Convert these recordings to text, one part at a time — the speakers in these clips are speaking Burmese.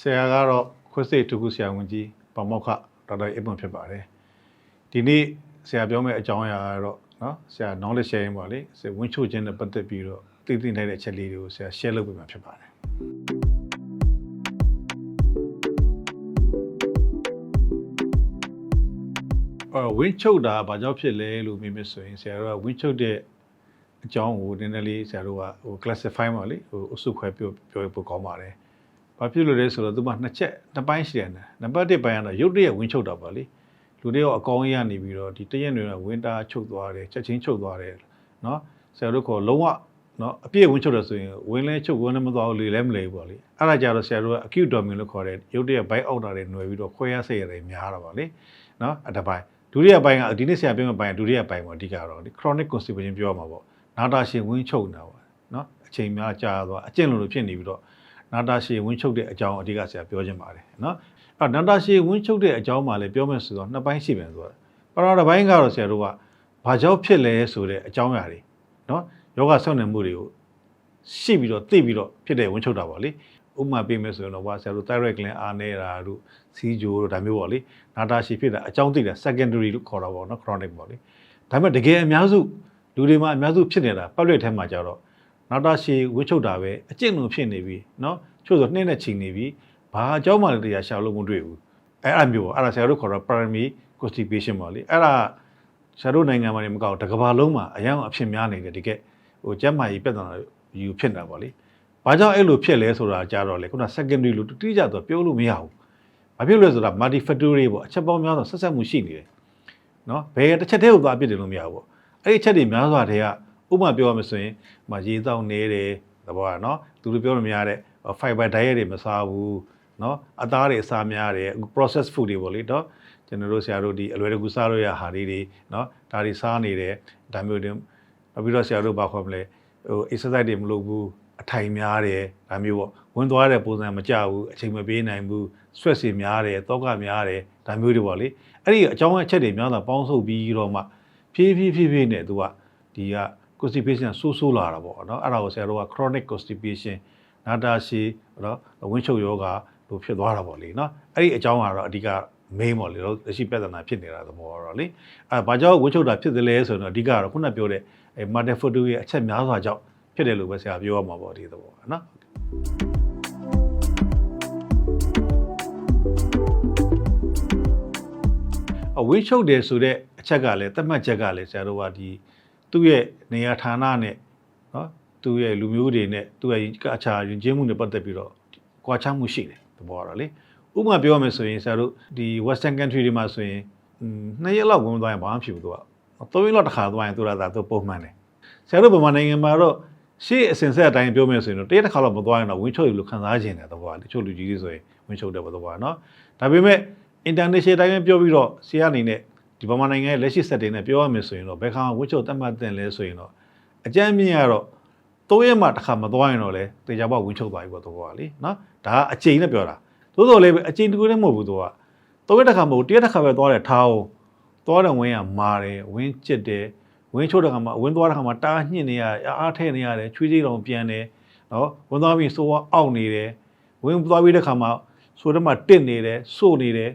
ဆရာကတော့ခွစစ်တခုဆရာဝန်ကြီးပမောက္ခဒေါက်တာအစ်မွန်ဖြစ်ပါတယ်ဒီနေ့ဆရာပြောမယ့်အကြောင်းအရာကတော့နော်ဆရာ knowledge sharing ပါလေဆရာဝင်းချိုခြင်းနဲ့ပတ်သက်ပြီးတော့သိသိနိုင်တဲ့အချက်လေးတွေကိုဆရာ share လုပ်ပေးမှာဖြစ်ပါတယ်အော်ဝင်းချိုတာဘာကြောင့်ဖြစ်လဲလို့မေးမယ်ဆိုရင်ဆရာတို့ကဝင်းချိုတဲ့အကြောင်းကိုနည်းနည်းလေးဆရာတို့ကဟို classify ပါလေဟိုအစုခွဲပြောပြောဖို့ကောင်းပါတယ် ဘာဖြစ်လို့လဲဆိုတော့သူကနှစ်ချက်နှစ်ပိုင်းရှိတယ်နံပါတ်1ပိုင်းကတော့ရုတ်တရက်ဝင်ချုပ်တာပါလေလူတွေရောအကောင်းကြီးကနေပြီးတော့ဒီတရက်တွေကဝင်တာချုပ်သွားတယ်ချက်ချင်းချုပ်သွားတယ်နော်ဆရာတို့ကလုံးဝနော်အပြည့်ဝင်ချုပ်တယ်ဆိုရင်ဝင်လဲချုပ်ဝင်လဲမသွားဘူးလေလဲမလဲဘူးပေါ့လေအဲ့ဒါကြတော့ဆရာတို့က acute domain လို့ခေါ်တဲ့ရုတ်တရက် bite out တာတွေຫນွယ်ပြီးတော့ခွဲရဆက်ရတယ်များတာပါလေနော်အတပိုင်းဒုတိယပိုင်းကဒီနေ့ဆရာပြောမယ့်ပိုင်းဒုတိယပိုင်းပေါ့အဓိကတော့ဒီ chronic constipation ပြောရမှာပေါ့နာတာရှင်ဝင်ချုပ်နေတာပေါ့နော်အချိန်များကြာသွားအကျင့်လိုလိုဖြစ်နေပြီးတော့ နာတာရှည်ဝင်းချုပ်တဲ့အကြောင်းအဓိကဆရာပြောချင်ပါတယ်နော်အဲ့နာတာရှည်ဝင်းချုပ်တဲ့အကြောင်းမှလည်းပြောမယ်ဆိုတော့နှစ်ပိုင်းရှိပြန်ဆိုတာပထမတစ်ပိုင်းကတော့ဆရာတို့ကဘာကြောင့်ဖြစ်လဲဆိုတဲ့အကြောင်းအရာတွေနော်ယောဂဆောက်နေမှုတွေကိုရှိပြီးတော့သိပြီးတော့ဖြစ်တဲ့ဝင်းချုပ်တာပေါ့လေဥပမာပေးမယ်ဆိုရင်တော့ဘာဆရာတို့ thyroid gland အားနေတာတို့စီဂျိုတို့ဒါမျိုးပေါ့လေနာတာရှည်ဖြစ်တာအကြောင်းသိတာ secondary လို့ခေါ်တာပေါ့နော် chronic ပေါ့လေဒါပေမဲ့တကယ်အများစုလူတွေမှာအများစုဖြစ်နေတာပတ်လွတ်ထဲမှာကြတော့ နောက်တာရှည်ဝှချုပ်တာပဲအကျင့်လိုဖြစ်နေပြီเนาะချို့ဆိုနှင်းနဲ့ချိန်နေပြီဘာအကြောင်းမှလည်းတရားရှာလို့မတွေ့ဘူးအဲအဲ့မျိုးပေါ့အဲ့ဒါဆရာတို့ခေါ်တော့ primary constipation ပေါ့လေအဲ့ဒါဆရာတို့နိုင်ငံမှာနေမကောက်တကဘာလုံးမှာအရင်အဖြစ်များနေတယ်တကယ်ဟိုကျန်းမာရေးပြဿနာယူဖြစ်နေတာပေါ့လေဘာကြောင့်အဲ့လိုဖြစ်လဲဆိုတာကြားတော့လေခုန secondary လို့တိကျတော့ပြောလို့မရဘူးဘာဖြစ်လို့လဲဆိုတာ multifactorial ပေါ့အချက်ပေါင်းများစွာဆက်ဆက်မှုရှိနေတယ်เนาะဘယ်တစ်ချက်တည်းကိုသွားပြစ်တယ်လို့မရဘူးပေါ့အဲ့ဒီအချက်တွေများစွာတည်းက ဥပမာပြောရမဆိုရင်မရေတောက်နေတယ်သဘောကနော်သူတို့ပြောလို့မရတဲ့ fiber diet တွေမစားဘူးနော်အသားတွေအစားများတယ် process food တွေပေါ့လေတော့ကျွန်တော်တို့ဆရာတို့ဒီအလွယ်တကူစားလို့ရဟာလေးတွေနော်ဒါတွေစားနေတယ်ဒါမျိုးတွေနောက်ပြီးတော့ဆရာတို့ဘာခေါ်မလဲဟို exercise တွေမလုပ်ဘူးအထိုင်များတယ်ဒါမျိုးပေါ့ဝင်သွားတဲ့ပုံစံမကြဘူးအချိန်မပေးနိုင်ဘူး stress တွေများတယ်တောကများတယ်ဒါမျိုးတွေပေါ့လေအဲ့ဒီအကြောင်းအချက်တွေများတာပေါင်းစုပ်ပြီးတော့မှဖြည်းဖြည်းဖြည်းဖြည်းနဲ့သူကဒီက constipation ဆိုးဆိုးလာတာပေါ့နော်အဲ့ဒါကိုဆရာတို့က chronic constipation နာတာရှည်နော်ဝင်းချုပ်ယောဂလို့ဖြစ်သွားတာပေါ့လေနော်အဲ့ဒီအကြောင်းကတော့အဓိက main ပေါ့လေတော့လက်ရှိပြဿနာဖြစ်နေတာသဘောတော့လေအဲဘာကြောင့်ဝင်းချုပ်တာဖြစ်တယ်လဲဆိုတော့အဓိကတော့ခုနပြောတဲ့အဲ multifocal ရဲ့အချက်များစွာကြောင့်ဖြစ်တယ်လို့ပဲဆရာပြောရမှာပေါ့ဒီသဘောကနော်အဝင်းချုပ်တယ်ဆိုတဲ့အချက်ကလည်းသတ်မှတ်ချက်ကလည်းဆရာတို့ကဒီ သူ့ရဲ့နေရာဌာနနဲ့နော်သူ့ရဲ့လူမျိုးတွေနဲ့သူ့ရဲ့အခြားယဉ်ကျေးမှုတွေပတ်သက်ပြီးတော့ကွာခြားမှုရှိတယ်သဘောကတော့လေဥပမာပြောရမယ်ဆိုရင်ဆရာတို့ဒီ western country တွေမှာဆိုရင်နှစ်ရက်လောက်ဝင်သွားရင်ဘာမှဖြစ်ဘူးသူကသုံးရက်လောက်တစ်ခါသွားရင်သူကသာသူပုံမှန်တယ်ဆရာတို့ဗမာနိုင်ငံမှာတော့ရှေ့အစဉ်ဆက်အတိုင်းပြောမယ်ဆိုရင်တော့တရက်တစ်ခါလောက်မသွားရင်တော့ဝင်းချုပ်ရလို့ခံစားခြင်းတယ်သဘောကတချို့လူကြီးတွေဆိုရင်ဝင်းချုပ်တယ်သဘောကနော်ဒါပေမဲ့ international တိုင်းပဲပြောပြီးတော့ဆရာအနေနဲ့ ဒီဗမာနိုင်ငံရဲ့လက်ရှိ setting နဲ့ပြောရမယ်ဆိုရင်တော့ဘယ်ခါဝှချုပ်တတ်မှတ်တင်လဲဆိုရင်တော့အကြမ်းမြင့်ကတော့သုံးရက်မှတစ်ခါမသွားရင်တော့လေတေချာပေါက်ဝှချုပ်သွားပြီပေါ့သဘောကလေနော်ဒါကအချိန်နဲ့ပြောတာသို့တော်လည်းအချိန်တကူနဲ့မဟုတ်ဘူးသူကသုံးရက်တစ်ခါမဟုတ်တရက်တစ်ခါပဲသွားတယ်ထားအောင်သွားတယ်ဝင်းရမာတယ်ဝင်းကျစ်တယ်ဝင်းချုပ်တဲ့ခါမှာဝင်းသွားတဲ့ခါမှာတားညှင့်နေရအားထဲနေရတယ်ချွေးကြီးတော်ပြန်တယ်နော်ဝင်းသွားပြီးစိုးအောက်နေတယ်ဝင်းသွားပြီးတဲ့ခါမှာဆိုတော့မှတစ်နေတယ်စို့နေတယ်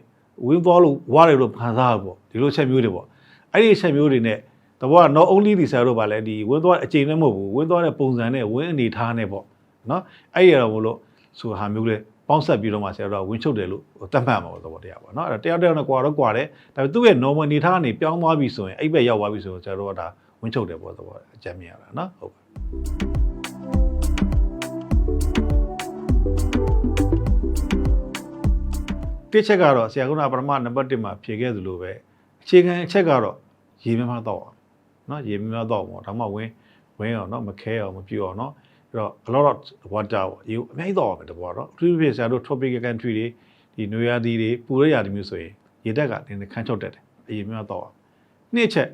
ဝင်းသွားလို့ဝါတယ်လို့ခံစားရပေါ့ဒီလိုချက်မျိုးတွေပေါ့အဲ့ဒီချက်မျိုးတွေနဲ့တဘောက not only ဒီဆရာတို့ဗာလဲဒီဝင်းသွားအချိန်နဲ့မဟုတ်ဘူးဝင်းသွားတဲ့ပုံစံနဲ့ဝင်းအနေထားနဲ့ပေါ့နော်အဲ့ဒီရတော့မလို့ဆိုဟာမျိုးလေပေါင်းဆက်ပြီးတော့မှဆရာတို့ကဝင်းချုပ်တယ်လို့တတ်မှတ်မှာပေါ့သဘောတရားပေါ့နော်အဲ့တော့တယောက်တယောက်နဲ့ကွာတော့ကွာတယ်ဒါပေမဲ့သူ့ရဲ့ normal အနေထားကနေပြောင်းသွားပြီဆိုရင်အဲ့ဘက်ရောက်သွားပြီဆိုရင်ဆရာတို့ကဒါဝင်းချုပ်တယ်ပေါ့သဘောအကြမ်းမြင်ရတာနော်ဟုတ်ကဲ့ တစ်ချက်ကတော့ဆရာကုဏပရမနံပါတ်1မှာဖြေခဲ့သလိုပဲအခြေခံအချက်ကတော့ရေမြမတော့အောင်နော်ရေမြမတော့အောင်ဒါမှဝင်းဝင်းအောင်နော်မခဲအောင်မပြူအောင်နော်အဲ့တော့ a lot of water ပေါ့ရေအများကြီးတော့အောင်ပဲတဘောတော့အထူးဖြင့်ဆရာတို့ tropical country တွေဒီနွေရာသီတွေပူရရာသီမျိုးဆိုရင်ရေတက်ကတင်းခန်းချုပ်တက်တယ်အရေမြမတော့အောင်နှစ်ချက်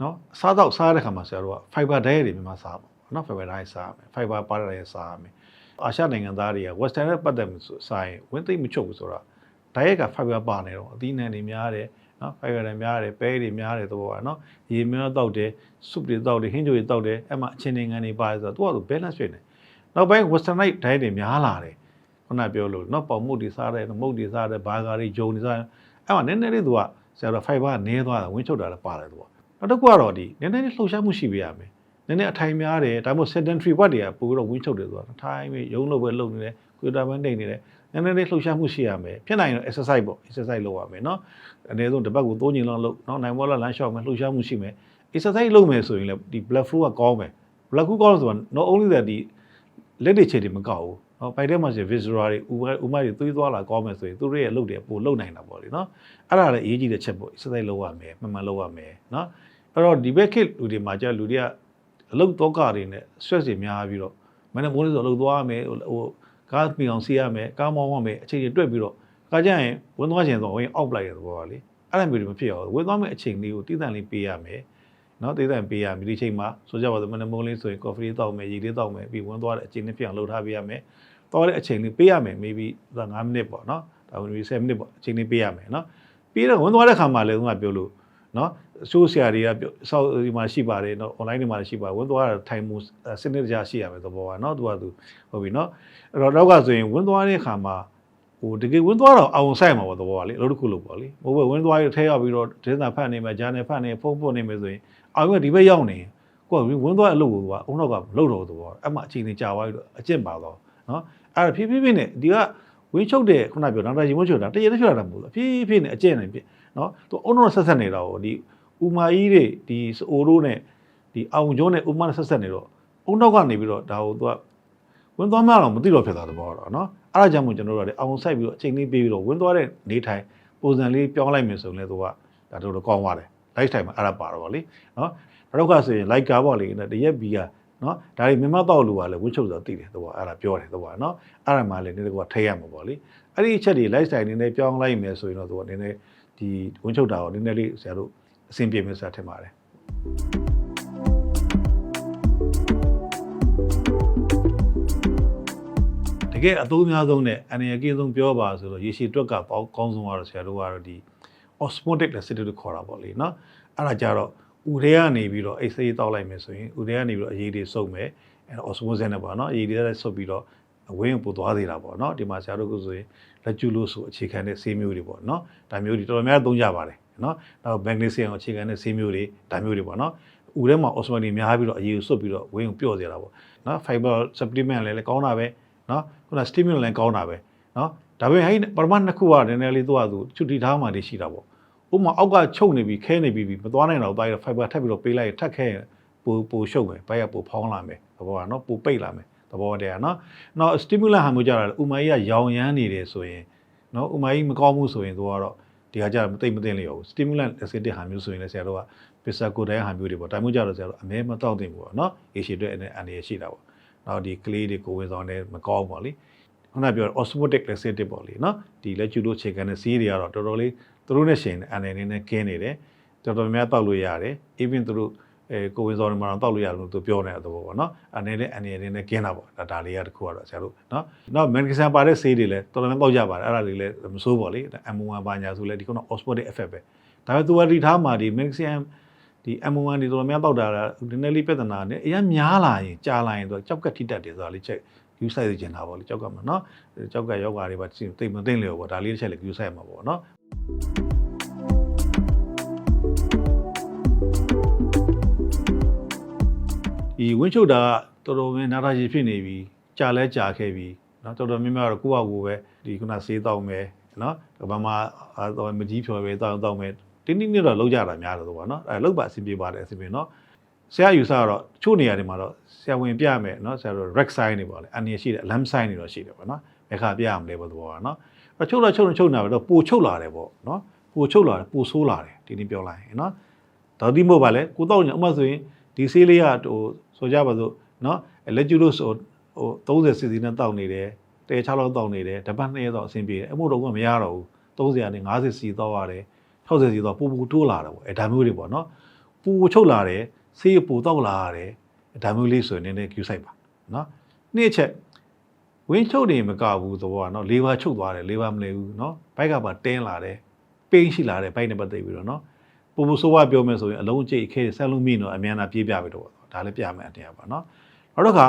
နော်စားတော့စားတဲ့ခါမှာဆရာတို့က fiber diet တွေမြန်မာစားပေါ့နော် fiber diet စားရမယ် fiber powder တွေစားရမယ်အာရှနိုင်ငံသားတွေက western နဲ့ပတ်သက်မှုဆိုစားရင်ဝင်းသိမ့်မချုပ်ဘူးဆိုတော့ diet က fiber ပါနေတော့အသီးနှံတွေများတယ်နော် fiber တွေများတယ်ပဲတွေများတယ်သဘောကနော်ရေများတောက်တယ် soup တွေတောက်တယ်ဟင်းချိုတွေတောက်တယ်အဲ့မှာအချင်းတွေငံတွေပါတယ်ဆိုတော့သူကသူ balance ဖြစ်နေနောက်ပိုင်း westernite diet တွေများလာတယ်ခုနပြောလို့နော်ပေါင်မှုတ်တွေစားတယ်မုတ်တွေစားတယ်ဘာဂါတွေဂျုံတွေစားတယ်အဲ့မှာနည်းနည်းလေးသူကဆရာတော်ဖိုင်ဘာနည်းသွားတာဝင်းချုပ်တာလည်းပါတယ်သူကနောက်တစ်ခုကတော့ဒီနည်းနည်းလေးလှုပ်ရှားမှုရှိပေးရမယ် နည်းနည်းအထိုင်များတယ်ဒါမှမဟုတ် sedentary work တွေကပို့ပြီးတော့ဝင်းချုပ်တယ်ဆိုတာထိုင်ပြီးရုံးလို့ပဲလုပ်နေတယ်ကွေတာဘန်းနေနေတယ်နည်းနည်းလေးလှုပ်ရှားမှုရှိရမယ်ဖြစ်နိုင်ရင် exercise ပေါ့ exercise လုပ်ရမယ်နော်အနည်းဆုံးတစ်ပတ်ကို3ချိန်လောက်လုပ်နော်နိုင်ဘောလာလမ်းလျှောက်မယ်လှုပ်ရှားမှုရှိမယ် exercise လုပ်မယ်ဆိုရင်လည်းဒီ blood flow ကကောင်းမယ် blood flow ကောင်းလို့ဆိုတာ not only that ဒီလက်တွေခြေတွေမကောက်ဘူးနော်ပိုက်ထဲမှာရှိ visceral တွေဥမဥမတွေသွေးသွားလာကောင်းမယ်ဆိုရင်သူတို့ရဲ့အလုပ်တွေပိုလုပ်နိုင်တာပေါ့လေနော်အဲ့ဒါလည်းအရေးကြီးတဲ့ချက်ပေါ့ exercise လုပ်ရမယ်မှန်မှန်လုပ်ရမယ်နော်အဲ့တော့ဒီဘက်ခေတ်လူတွေမှာကြာလူတွေက အလုပ်တော့ကတွေနဲ့ stress တွေများပြီးတော့မနေ့မိုးလေးဆိုအလုပ်သွားရမယ်ဟိုကားပီအောင်စီးရမယ်ကားမောင်းရမယ်အချိန်တွေတွက်ပြီးတော့ကားကြရင်ဝင်သွားချင်ဆိုဝင်အောက်လိုက်ရတဲ့ဘောပါလေအဲ့လိုမျိုးတွေမဖြစ်အောင်ဝင်သွားမယ့်အချိန်လေးကိုတည်တံ့လေးပေးရမယ်နော်တိတ်တန်ပေးရမယ်ဒီချိန်မှာဆိုကြပါစို့မနက်မိုးလေးဆိုရင် coffee လေးတောက်မယ်ရေလေးတောက်မယ်ပြီးဝင်သွားတဲ့အချိန်လေးဖြစ်အောင်လုပ်ထားပေးရမယ်တောက်တဲ့အချိန်လေးပေးရမယ် maybe 5မိနစ်ပေါ့နော်ဒါဝင်ပြီး7မိနစ်ပေါ့အချိန်လေးပေးရမယ်နော်ပြီးတော့ဝင်သွားတဲ့ခါမှာလည်းသူကပြောလို့နော် ဆိုးဆရာတွေကစောက်ဒီမှာရှိပါတယ်နော် online တွေမှာလည်းရှိပါတယ်ဝင်သွားတာထိုင်မှုစနစ်တကျရှိရမယ်သဘောကနော်သူကသူဟုတ်ပြီနော်အဲ့တော့တော့ကဆိုရင်ဝင်သွားတဲ့ခါမှာဟိုတကယ်ဝင်သွားတော့အောင်ဆိုင်မှာပေါ့သဘောကလေအလုပ်တစ်ခုလုပ်ပေါ့လေမဟုတ်ဘူးဝင်သွားရထဲရောက်ပြီးတော့ဒင်းသာဖတ်နေမှာဂျာနယ်ဖတ်နေဖုန်းပို့နေမယ်ဆိုရင်အောင်ကဒီဘက်ရောက်နေကိုကဝင်းသွားအလုပ်ကိုကအုံနောက်ကမလုပ်တော့ဘူးအဲ့မှာအချိန်ကြီးကြာသွားပြီးတော့အကျင့်ပါတော့နော်အဲ့ဒါဖြည်းဖြည်းဖြည်းနဲ့ဒီကဝင်းချုပ်တဲ့ခုနပြောနောက်တာရင်ဝင်းချုပ်တာတရရက်ဖြစ်လာတာမဟုတ်ဘူးဖြည်းဖြည်းနဲ့အကျင့်နေပြနော်သူအုံနောဆက်ဆက်နေတာဟိုဒီ ဥမာကြီးတွေဒီအိုရိုးနဲ့ဒီအောင်ကျုံးနဲ့ဥမာနဲ့ဆက်ဆက်နေတော့အုံနောက်ကနေပြီးတော့ဒါဟိုသူကဝင်းသွားမှတော့မသိတော့ဖြစ်သွားတဲ့ဘောတော့နော်အဲ့ဒါကြောင့်မို့ကျွန်တော်တို့ကလည်းအောင်ဆိုင်ပြီးတော့အချိန်လေးပေးပြီးတော့ဝင်းသွားတဲ့နေထိုင်ပုံစံလေးပြောင်းလိုက်မယ်ဆိုရင်လည်းသူကဒါတို့တော့ကောင်းသွားတယ် life time မှာအဲ့ဒါပါတော့ဗောလေနော်နောက်တစ်ခါဆိုရင် like ကားပေါ့လေတရက်ဘီကနော်ဒါတွေမြန်မာတော့လူကလည်းဝှချွတ်ဆိုသိတယ်တော့အဲ့ဒါပြောတယ်တော့နော်အဲ့ဒါမှလည်းနည်းနည်းကထိရမှာပေါ့လေအဲ့ဒီအချက်တွေ life style နည်းနည်းပြောင်းလိုက်မယ်ဆိုရင်တော့သူကနည်းနည်းဒီဝှချွတ်တာကိုနည်းနည်းလေးဆရာတို့ အဆင်ပြေမယ်ဆိုတာထင်ပါတယ်တကယ်အသုံးအများဆုံးနဲ့အနေအကင်းဆုံးပြောပါဆိုတော့ရေရှည်တွက်ကပေါကောင်းဆုံးကတော့ဆရာတို့ကတော့ဒီ osmotic laxative လို့ခေါ်တာပေါ့လေနော်အဲ့ဒါကြတော့ဥထဲကနေပြီးတော့အိတ်ဆေးတောက်လိုက်မယ်ဆိုရင်ဥထဲကနေပြီးတော့အရေးတွေစုပ်မယ်အဲ့တော့ osmosis နဲ့ပေါ့နော်အရေးတွေလည်းစုပ်ပြီးတော့ဝင်းပို့သွားသေးတာပေါ့နော်ဒီမှာဆရာတို့ကဆိုရင်လက်ကျူလို့ဆိုအခြေခံတဲ့ဆေးမျိုးတွေပေါ့နော်ဒါမျိုးတွေတော်တော်များများသုံးကြပါတယ် နော်နောက် magnesium အခြေခံတဲ့ဆေးမျိုးတွေဒါမျိုးတွေပေါ့နော်ဥထဲမှာ osmotic များပြီးတော့အရေးကိုစုပ်ပြီးတော့ဝင်းကိုပျော့စေတာပေါ့နော် fiber supplement လည်းကောင်းတာပဲနော်ခုန stimulant လည်းကောင်းတာပဲနော်ဒါပေမဲ့ဟဲ့ပရမတ်နှစ်ခုကနည်းနည်းလေးသူ့ဟာသူချွတ်တီထားမှတည်းရှိတာပေါ့ဥပမာအောက်ကချုပ်နေပြီခဲနေပြီမသွားနိုင်တော့တာရ fiber ထပ်ပြီးတော့ပေးလိုက်ထပ်ခဲပိုပိုရှုပ်မယ်ဘိုက်ကပိုဖောင်းလာမယ်သဘောကနော်ပိုပိတ်လာမယ်သဘောတည်းကနော်နောက် stimulant ဟာမျိုးကြတာဥမာကြီးကရောင်ရမ်းနေတယ်ဆိုရင်နော်ဥမာကြီးမကောင်းဘူးဆိုရင်သူကတော့ ဒီဟာကြမသိမသိလျော်ဘူး stimulant acidic ဟာမျိုးဆိုရင်လည်းဆရာတို့ကပစ္စကိုတိုင်းဟာမျိုးတွေပေါ့ဒါမျိုးကြတော့ဆရာတို့အမဲမတောက်သင့်ဘူးပေါ့နော်ရေရှည်အတွက်အနေနဲ့ရှိတာပေါ့နောက်ဒီကလေးတွေကိုဝင်ဆောင်တယ်မကောင်းပါလေခုနပြော osmotic laxative ပေါ့လေနော်ဒီလက်ကျူလို့ခြေခံတဲ့စီးတွေကတော့တော်တော်လေးသူတို့နဲ့ရှင်အနေနဲ့နဲ့ကင်းနေတယ်တော်တော်များတောက်လို့ရတယ် even သူတို့ အဲကိုဝင်စော်တွေမှာတော့တောက်လို့ရလို့သူပြောနေတဲ့သဘောပေါ့နော်အနေနဲ့အနေနဲ့နဲ့กินတာပေါ့ဒါဒါလေးကတခုကတော့ဆရာတို့နော်နောက်မန်ကဆန်ပါတဲ့ဆေးတွေလည်းတော်တော်များပေါက်ကြပါတယ်အဲ့ဒါလေးလည်းမစိုးပါလေ M1 ပါညာဆိုလည်းဒီကတော့ osmotic effect ပဲဒါပေမဲ့သူကဒီထားမှာဒီမန်ကဆန်ဒီ M1 ဒီတော်တော်များပေါက်တာကနည်းနည်းလေးပြဿနာနဲ့အရင်များလာရင်ကြာလာရင်သူကကြောက်ကထိတတ်တယ်ဆိုတာလေးချက် view size ကျင်တာပေါ့လေကြောက်ကမှာနော်ကြောက်ကယောဂါတွေပါသိမသိလျော်ပေါ့ဒါလေးတစ်ချက်လေး view size မှာပေါ့နော် ဒီဝင်းချုပ်တာကတော်တော်များနာတာကြီးဖြစ်နေပြီကြာလဲကြာခဲ့ပြီเนาะတော်တော်များများတော့ကိုယ့်အကူပဲဒီခုနဆေးတောက်မယ်เนาะဘာမှတော့မကြီးဖြော်ပဲတောက်တောက်မယ်တင်းတင်းနဲ့တော့လောက်ကြတာများတယ်ဆိုပါเนาะအဲလောက်ပါအဆင်ပြေပါတယ်အဆင်ပြေเนาะဆရာယူဆကတော့ချို့နေရာတွေမှာတော့ဆရာဝင်ပြမယ်เนาะဆရာတို့ rec sign တွေပေါ့လေအန်ရရှိတယ် lamp sign တွေတော့ရှိတယ်ပေါ့နော်ဘယ်ခါပြရမလဲပေါ့သဘောကเนาะအဲချုပ်လာချုပ်လာချုပ်နေတော့ပိုချုပ်လာတယ်ပေါ့เนาะပိုချုပ်လာတယ်ပိုဆိုးလာတယ်ဒီနေ့ပြောလိုက်ရင်เนาะဒါတိမို့ပါလေကိုတော့ညဥမာဆိုရင်ဒီဆေးလေးကဟို ဆိုကြပါစို့နော်လက်ကျူလို့ဆိုဟို30စီစီနဲ့တောက်နေတယ်တဲချလောက်တောက်နေတယ်တပတ်နှစ်ရက်တော့အဆင်ပြေတယ်အမှုတော်ကမရတော့ဘူး30ကနေ50စီတော့ရတယ်60စီတော့ပူပူတိုးလာတယ်ပေါ့အဲဒါမျိုးတွေပေါ့နော်ပူချုပ်လာတယ်ဆေးပူတောက်လာရတယ်ဒါမျိုးလေးဆိုရင်နည်းနည်း queue ဆိုင်ပါနော်နှစ်ချက်ဝင်းချုပ်နေမကဘူးသဘောကနော်လေးပါချုပ်သွားတယ်လေးပါမလဲဘူးနော်ဘိုက်ကပါတင်းလာတယ်ပိန်းရှိလာတယ်ဘိုက်နဲ့ပတ်သက်ပြီးတော့နော်ပူပူဆိုးဝါပြောမယ်ဆိုရင်အလုံးကျိတ်ခဲဆက်လုံးမိတော့အမြန်သာပြေးပြပြီတော့ ဒါလည်းပြမယ်အတရားပါเนาะနောက်တော့ခါ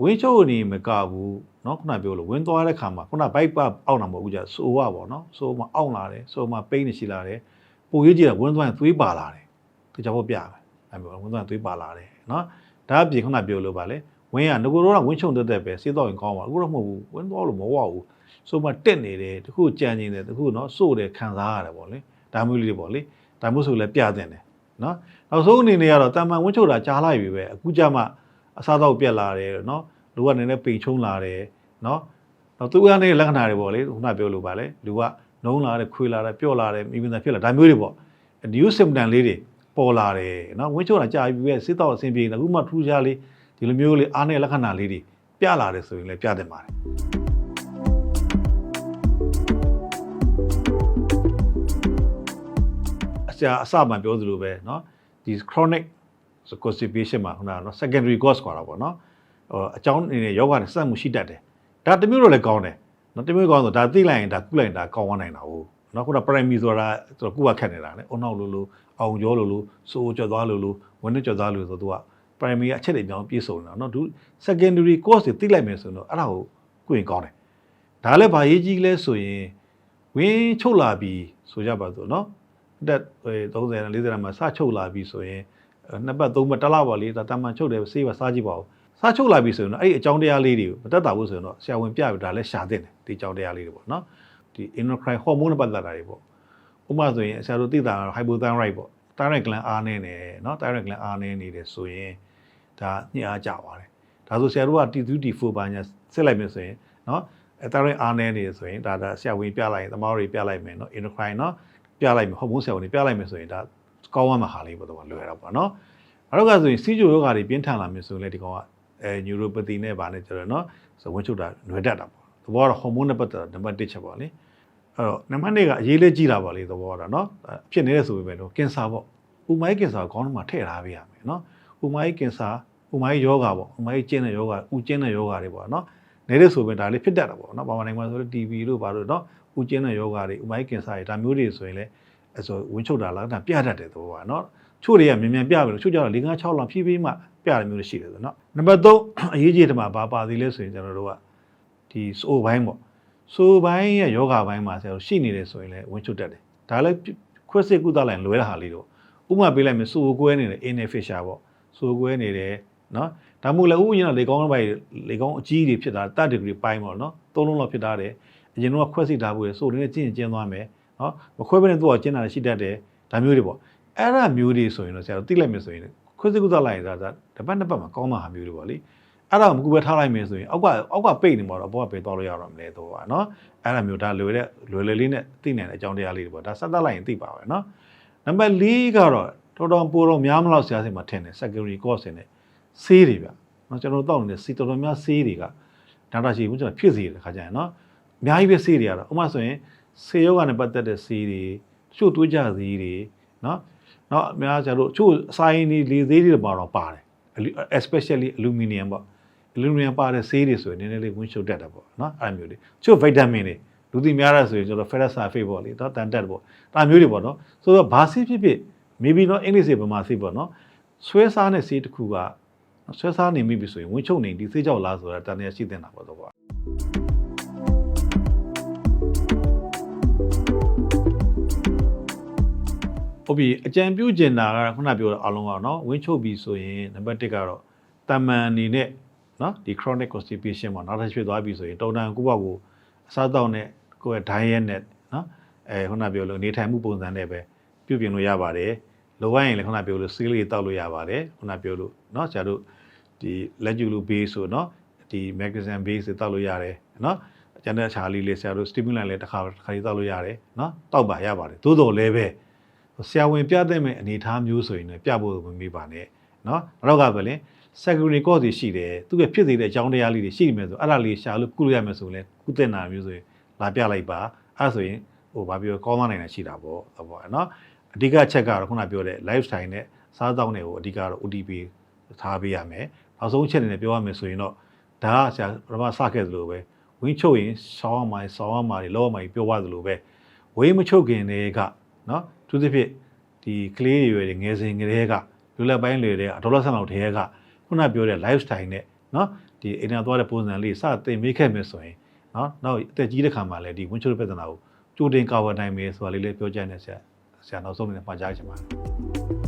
ဝ ဝင်းချုပ်အနေမကဘူးเนาะခုနပြောလို့ဝင်းသွားတဲ့ခါမှာခုနဘိုက်ပအောက်တာမဟုတ်ဘူးကြာစိုးရပေါ့เนาะစိုးမှာအောက်လာတယ်စိုးမှာပိန်းနေရှိလာတယ်ပိုရေးကြည့်တာဝင်းသွားရင်သွေးပါလာတယ်တခြားဖို့ပြမယ်အဲ့လိုဝင်းသွားရင်သွေးပါလာတယ်เนาะဒါအပြင်ခုနပြောလို့ပါလေဝင်းကငကိုတော့ဝင်းချုံတက်တက်ပဲစေးတော့ရင်ကောင်းပါအခုတော့မဟုတ်ဘူးဝင်းသွားလို့မဝဘူးစိုးမှာတက်နေတယ်တခုကြံနေတယ်တခုเนาะစိုးတယ်ခံစားရတယ်ပေါ့လေဒါမျိုးလေးတွေပေါ့လေဒါမျိုးဆိုလည်းပြတင်တယ် နော်နောက်ဆုံးအနေနဲ့ကတော့တာမန်ဝင်းချုပ်တာကြားလိုက်ပြီပဲအခုကြမှအစားတော့ပြက်လာတယ်နော်လူကနည်းနည်းပိန်ချုံလာတယ်နော်နောက်သူကနေလက္ခဏာတွေပေါ့လေခုနပြောလို့ပါလေလူကနှုံးလာတယ်ခွေလာတယ်ပျော့လာတယ်မိမိသားဖြစ်လာဒါမျိုးတွေပေါ့ new symptom လေးတွေပေါ်လာတယ်နော်ဝင်းချုပ်တာကြာပြီပဲစစ်တော့အဆင်ပြေနေအခုမှထူးခြားလေးဒီလိုမျိုးလေးအားနဲ့လက္ခဏာလေးတွေပြလာတယ်ဆိုရင်လည်းပြတင်ပါတယ် အစအစမှပြောသလိုပဲเนาะဒီ chronic constipation မှာခုနကเนาะ secondary cause ခေါ်တာပေါ့เนาะဟိုအကြောင်းအနေနဲ့ယောဂနဲ့ဆက်မှုရှိတတ်တယ်ဒါတစ်မျိုးတော့လည်းကောင်းတယ်เนาะတစ်မျိုးကောင်းဆိုဒါသိလိုက်ရင်ဒါကုလိုက်ရင်ဒါကောင်းသွားနိုင်တာဟုတ်เนาะခုန primary ဆိုတာဆိုတော့ကုကခက်နေတာလေအုံနောက်လိုလိုအောင်ကျော်လိုလိုစိုးကြော်သွားလိုလိုဝင်းနဲ့ကြော်သွားလိုဆိုတော့ primary ကအချက်တွေပြောင်းပြည့်စုံနေတာเนาะဒု secondary course တွေသိလိုက်မယ်ဆိုတော့အဲ့ဒါကိုကုရင်ကောင်းတယ်ဒါလည်းဗာရေးကြီးလဲဆိုရင်ဝင်းချုပ်လာပြီဆိုကြပါစို့เนาะ အသက်30 40တန်းမှာစချုပ်လာပြီဆိုရင်နှစ်ပတ်သုံးပတ်တစ်လပါလေးဒါတာမန်ချုပ်တယ်ဆေးပါစားကြည့်ပါဦးစားချုပ်လာပြီဆိုရင်တော့အဲ့ဒီအကြောင်းတရားလေးတွေကိုမတက်တာဘူးဆိုရင်တော့ဆရာဝန်ပြပြဒါလည်းရှာတဲ့တယ်ဒီအကြောင်းတရားလေးတွေပေါ့နော်ဒီ endocrine hormone နဲ့ပတ်သက်တာတွေပေါ့ဥပမာဆိုရင်ဆရာတို့သိတာကတော့ hypothyroid ပေါ့ thyroid gland အားနည်းနေတယ်နော် thyroid gland အားနည်းနေတယ်ဆိုရင်ဒါညှိအားကြပါတယ်ဒါဆိုဆရာတို့က T2 T4 ပါညာစစ်လိုက်မယ်ဆိုရင်နော် thyroid အားနည်းနေတယ်ဆိုရင်ဒါဒါဆရာဝန်ပြလိုက်ရင်သမားတွေပြလိုက်မယ်နော် endocrine နော် ပြလိုက်မယ်ဟောမိုးဆရာဝန်တွေပြလိုက်မယ်ဆိုရင်ဒါကောင်းရမှာဟာလေးပေါ့တော့လွယ်တော့ပေါ့နော်နောက်တစ်ခါဆိုရင်စီဂျိုယောဂါတွေပြင်းထန်လာမယ်ဆိုရင်လည်းဒီကောင်ကအဲညူရိုပတိနဲ့ဗာနဲ့ကျတော့နော်ဆိုဝင်းချုပ်တာလွယ်တတ်တာပေါ့သဘောကတော့ဟော်မုန်းနဲ့ပတ်သက်တာနံပါတ်1ချက်ပေါ့လေအဲ့တော့နံပါတ်2ကအရေးလေးကြီးတာပါလေသဘောကတော့နော်ဖြစ်နေတဲ့ဆိုပေမဲ့တော့ကင်ဆာပေါ့ဥမိုင်းကင်ဆာကိုခေါင်းထဲမှာထည့်ထားပေးရမယ်နော်ဥမိုင်းကင်ဆာဥမိုင်းယောဂါပေါ့ဥမိုင်းကျင်းတဲ့ယောဂါဥကျင်းတဲ့ယောဂါတွေပေါ့နော်နေတဲ့ဆိုပေမဲ့ဒါလေးဖြစ်တတ်တာပေါ့နော်ဘာမှနိုင်မှာဆိုတော့ TV လို့ဘာလို့နော် ဥကျင်းတဲ့ယောဂါတွေဥမိုက်ကင်ဆာတွေဒါမျိုးတွေဆိုရင်လည်းအဲဆိုဝင်းချုပ်တာလားဒါပြတတ်တယ်သဘောပါနော်ချို့တွေကမြန်မြန်ပြပြီးတော့ချို့ကြတော့၄၅6လောက်ဖြည်းဖြည်းမှပြရမျိုးတွေရှိတယ်ဆိုနော်နံပါတ်3အရေးကြီးတယ်မှာဘာပါသေးလဲဆိုရင်ကျွန်တော်တို့ကဒီစိုးဘိုင်းပေါ့စိုးဘိုင်းရဲ့ယောဂါဘိုင်းမှာဆရာတို့ရှိနေတယ်ဆိုရင်လည်းဝင်းချုပ်တတ်တယ်ဒါလည်းခွက်စစ်ကုသလိုက်လွဲတာဟာလေးတော့ဥမာပေးလိုက်မယ်စိုးကွဲနေတယ် inefficient ပေါ့စိုးကွဲနေတယ်နော်ဒါမှမဟုတ်လည်းဥယျာဉ်လေကောင်းပိုင်းလေကောင်းအကြီးတွေဖြစ်တာတတ်ဒီဂရီပိုင်းပေါ့နော်သုံးလုံးလောက်ဖြစ်တာတယ် အရင်တော့ခွဲစစ်ထားဖို့ရစိုးလေးနဲ့ကျင့်ကျင့်သွားမယ်နော်မခွဲဘဲနဲ့သူ့ကကျင့်တာရှိတတ်တယ်ဒါမျိုးတွေပေါ့အဲ့ဒါမျိုးတွေဆိုရင်တော့ဆရာတို့သိလိုက်မယ်ဆိုရင်ခွဲစစ်ကုသလိုက်ရင်ဒါတပတ်နှစ်ပတ်မှာကောင်းတာဟာမျိုးတွေပေါ့လေအဲ့ဒါကိုမကူပဲထားလိုက်မယ်ဆိုရင်အောက်ကအောက်ကပိတ်နေမှာတော့ဘောကပဲသွားလို့ရတော့မလဲတော့ပါနော်အဲ့ဒါမျိုးဒါလွယ်တဲ့လွယ်လွယ်လေးနဲ့သိနိုင်တဲ့အကြောင်းတရားလေးတွေပေါ့ဒါဆက်သက်လိုက်ရင်သိပါပဲနော်နံပါတ်၄ကတော့တော်တော်ပိုတော့များမလို့ဆရာစိတ်မှာထင်တယ် secondary course နဲ့ဆေးတွေဗျနော်ကျွန်တော်တောက်နေတဲ့စီတော်တော်များဆေးတွေကဒါတာရှိဘူးကျွန်တော်ဖြစ်စေတယ်ခါကြရင်နော် အများကြီးပဲဆေးတွေကတော့ဥပမာဆိုရင်ဆေးယောဂနဲ့ပတ်သက်တဲ့ဆေးတွေတချို့တွေးကြဆေးတွေနော်နော်အများကျတော့ချို့အစာရင်းတွေလေသေးတွေပါတော့ပါတယ် especially aluminum ပေါ့ aluminum ပါတဲ့ဆေးတွေဆိုရင်နည်းနည်းလေးဝင်ရှုပ်တတ်တယ်ပေါ့နော်အဲ့လိုမျိုးတွေချို့ vitamin တွေလူသိများရဆိုရင်ကျွန်တော် ferrous sulfate ပေါ့လေတော့တန်တက်ပေါ့ဒါမျိုးတွေပေါ့နော်ဆိုတော့ဘာဆေးဖြစ်ဖြစ် maybe တော့အင်္ဂလိပ်ဆေးဗမာဆေးပေါ့နော်ဆွဲစားတဲ့ဆေးတစ်ခုကဆွဲစားနေမိပြီဆိုရင်ဝင်ချုပ်နေဒီဆေးကြောက်လားဆိုတာတန်တရားရှိတင်တာပေါ့တော့ ဟုတ်ပြီအကြံပြုကျင်တာကခုနပြောတဲ့အလုံးပါနော်ဝင်းချုပ်ပြီဆိုရင်နံပါတ်1ကတော့တာမန်အနေနဲ့နော်ဒီ chronic constipation ပေါ့နောက်ထပ်ဖြစ်သွားပြီဆိုရင်တုံတန်ကိုယ့်ဘက်ကိုအစားတောက်နဲ့ကိုယ့်ရဲ့ diet နဲ့နော်အဲခုနပြောလို့နေထိုင်မှုပုံစံနဲ့ပဲပြုပြင်လို့ရပါတယ်လိုအပ်ရင်လည်းခုနပြောလို့ဆေးလေးတောက်လို့ရပါတယ်ခုနပြောလို့နော်ဆရာတို့ဒီ legulu base ဆိုနော်ဒီ magnesium base တောက်လို့ရတယ်နော်ကျန်တဲ့အခြားလေးလေးဆရာတို့ stimulant လည်းတစ်ခါတစ်ခါလေးတောက်လို့ရတယ်နော်တောက်ပါရပါတယ်သို့တော်လည်းပဲ ဆရာဝန်ပြသင့်မဲ့အနေအထားမျိုးဆိုရင်လည်းပြဖို့မမေ့ပါနဲ့နော်နောက်တော့ကပဲလေ security course တွေရှိတယ်သူကဖြစ်စေတဲ့အကြောင်းတရားလေးတွေရှိနေမယ်ဆိုအဲ့ဒါလေးရှာလို့ကုလို့ရမယ်ဆိုရင်လည်းကုသင်တာမျိုးဆိုရင်လာပြလိုက်ပါအဲ့ဆိုရင်ဟိုဘာပြောကောင်းမနိုင်တာရှိတာပေါ့ဟုတ်ပါနော်အဓိကအချက်ကတော့ခုနပြောတဲ့ lifestyle နဲ့စားသောက်တွေကိုအဓိကတော့ OTP ထားပေးရမယ်နောက်ဆုံးချက်အနေနဲ့ပြောရမယ်ဆိုရင်တော့ဒါကဆရာပထမစခဲ့သလိုပဲဝင်းချုပ်ရင်ရှောင်းရမှာရှောင်းရမှာတွေလောက်ရမှာပြောပါသလိုပဲဝင်းမချုပ်ခင်တည်းကနော် သူသဖြင့်ဒီကလေးရွယ်တွေငယ်စဉ်ကလေးကလူလက်ပိုင်းတွေတဲ့အဒေါ်လာဆန်လောက်တည်းကခုနပြောတဲ့ lifestyle နဲ့နော်ဒီအိမ်နာသွားတဲ့ပုံစံလေးစတင်မေးခဲ့မယ်ဆိုရင်နော်နောက်အသက်ကြီးတဲ့ခါမှာလည်းဒီဝင်းချိုးပြဿနာကိုကြိုတင်ကာဝယ်နိုင်မယ်ဆိုတာလေးလည်းပြောကြတယ်ဆရာဆရာနောက်ဆုံးနေမှာကြားချင်ပါတယ်